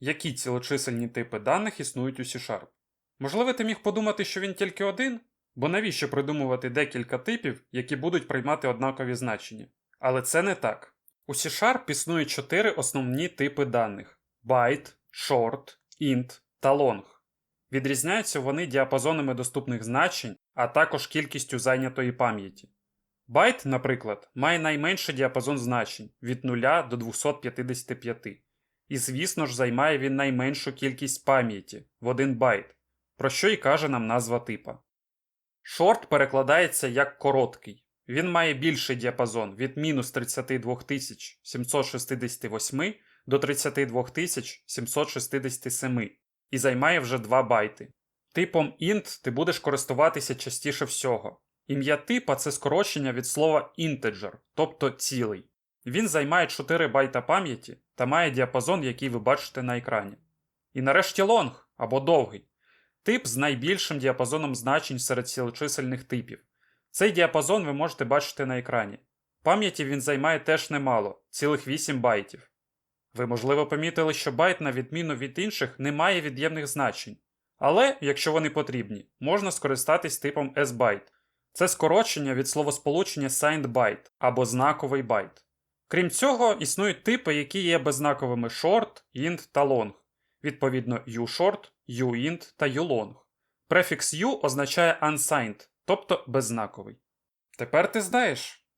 Які цілочисельні типи даних існують у C-Sharp? Можливо, ти міг подумати, що він тільки один? Бо навіщо придумувати декілька типів, які будуть приймати однакові значення? Але це не так. У C-Sharp існує чотири основні типи даних: byte, short, int та long. Відрізняються вони діапазонами доступних значень, а також кількістю зайнятої пам'яті. Байт, наприклад, має найменший діапазон значень від 0 до 255. І, звісно ж, займає він найменшу кількість пам'яті в 1 байт, про що й каже нам назва типа. Short перекладається як короткий. Він має більший діапазон від мінус 32 768 до 32 767 і займає вже 2 байти. Типом int ти будеш користуватися частіше всього. Ім'я типа це скорочення від слова integer, тобто цілий. Він займає 4 байта пам'яті та має діапазон, який ви бачите на екрані. І нарешті long або довгий. Тип з найбільшим діапазоном значень серед цілочисельних типів. Цей діапазон ви можете бачити на екрані. Пам'яті він займає теж немало цілих 8 байтів. Ви, можливо, помітили, що байт, на відміну від інших, не має від'ємних значень. Але, якщо вони потрібні, можна скористатись типом SByte. Це скорочення від словосполучення signed byte або знаковий байт. Крім цього, існують типи, які є беззнаковими short, int та long, відповідно ushort, uint та ulong. Префікс u означає unsigned, тобто беззнаковий. Тепер ти знаєш,